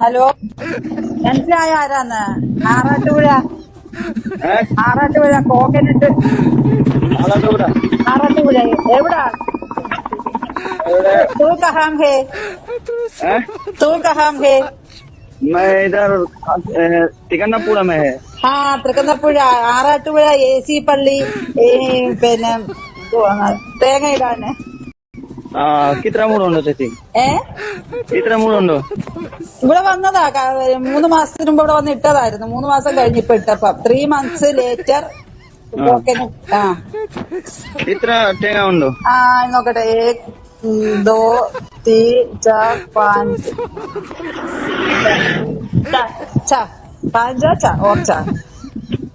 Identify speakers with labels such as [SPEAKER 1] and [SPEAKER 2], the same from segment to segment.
[SPEAKER 1] Hello മനസ്സിലായ ആരാന്ന് ആറാട്ടുപുഴ
[SPEAKER 2] ഏ?
[SPEAKER 1] ആറാട്ടുപുഴ കോക്കനട്ട്
[SPEAKER 2] ആലത്തൂര.
[SPEAKER 1] ആറാട്ടുപുഴ എവിടാ
[SPEAKER 2] ഇവിടെ,
[SPEAKER 1] तू कहाँ है
[SPEAKER 2] ഏ?
[SPEAKER 1] तू कहाँ है
[SPEAKER 2] मैं इधर ए, तिकन्नापुरा में है
[SPEAKER 1] हाँ തൃക്കുന്നപ്പുഴ ആറാട്ടുപുഴ എ സി പള്ളി ഈ പിന്നെ എന്തുവാ, തേങ്ങ ഇടാന്
[SPEAKER 2] ആ കിത്ര മൂടുണ്ടോ ചേച്ചി?
[SPEAKER 1] ഏ?
[SPEAKER 2] ഇത്ര മൂടുണ്ടോ
[SPEAKER 1] ഇവിടെ വന്നതാ മൂന്ന് മാസത്തിന് മുമ്പ് ഇവിടെ വന്ന് ഇട്ടതായിരുന്നു. മൂന്ന് മാസം കഴിഞ്ഞ് ഇപ്പൊ ഇട്ടപ്പം. ത്രീ മന്ത്സ് ലേറ്റർ
[SPEAKER 2] ഇത്ര തേങ്ങ ഉണ്ടോ?
[SPEAKER 1] ആ നോക്കട്ടെ. ഏക് ദോ തീ ചാർ പാഞ്ച്
[SPEAKER 2] പാഞ്ചോ
[SPEAKER 1] ചാ. ഓച്ചാ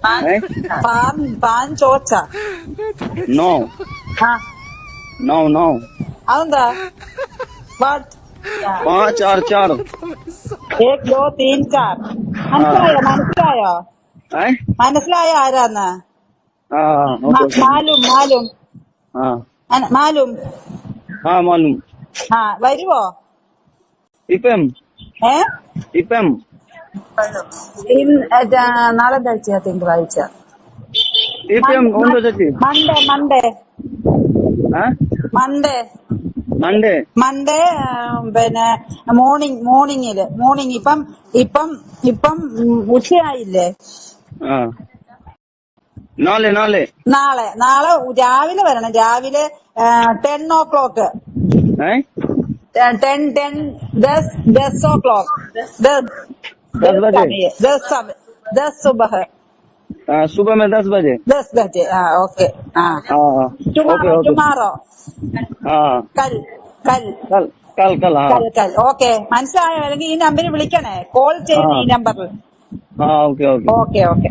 [SPEAKER 1] പാൻ പാഞ്ചോച്ചാ
[SPEAKER 2] നോ. No no.
[SPEAKER 1] അതെന്താ വാട്ട്
[SPEAKER 2] पाँच चार चार
[SPEAKER 1] एक दो तीन चार മനസ്സിലായോ മനസ്സിലായോ
[SPEAKER 2] ഏ?
[SPEAKER 1] മനസ്സിലായോ ആരാന്ന്
[SPEAKER 2] ആ
[SPEAKER 1] മ-
[SPEAKER 2] ഓക്കെ
[SPEAKER 1] മാലും മാലും
[SPEAKER 2] ആ
[SPEAKER 1] അന- മാലും
[SPEAKER 2] ആ മാലും
[SPEAKER 1] ആ വരുവോ
[SPEAKER 2] ഇപ്പം
[SPEAKER 1] ഏ
[SPEAKER 2] ഇപ്പം
[SPEAKER 1] ഇൻ- ഏറ്റാ, നാളെ എന്താഴ്ച തിങ്കളാഴ്ച
[SPEAKER 2] ഇപ്പം ഉണ്ടോ ചേച്ചി
[SPEAKER 1] മൺഡേ മൺഡേ
[SPEAKER 2] ഏ?
[SPEAKER 1] മൺഡേ Monday Monday പിന്നെ മോർണിംഗ് മോർണിംഗിൽ മോർണിംഗ് ഇപ്പം ഇപ്പം ഇപ്പം ഉച്ചയായില്ലേ?
[SPEAKER 2] നാളെ നാളെ.
[SPEAKER 1] നാളെ. നാളെ രാവിലെ വരണം. രാവിലെ ten o'clock ten ten ദസ് ദസ്
[SPEAKER 2] ഓ ക്ലോക്ക്
[SPEAKER 1] ദസ് ദസ് സുബഹ്. सुबह
[SPEAKER 2] आ, सुबह में दस बजे
[SPEAKER 1] दस बजे हाँ ओके हाँ
[SPEAKER 2] हाँ हाँ ओके
[SPEAKER 1] टुमारो
[SPEAKER 2] ओके
[SPEAKER 1] टुमारो
[SPEAKER 2] हाँ
[SPEAKER 1] कल कल
[SPEAKER 2] कल कल कल हाँ
[SPEAKER 1] കൽ കൽ ഓക്കെ മനസ്സിലായോ അല്ലെങ്കിൽ ഈ നമ്പറിൽ വിളിക്കണേ കോൾ ചെയ്യുന്ന ഈ നമ്പറിൽ
[SPEAKER 2] हाँ ओके ओके
[SPEAKER 1] ഓക്കെ ഓക്കെ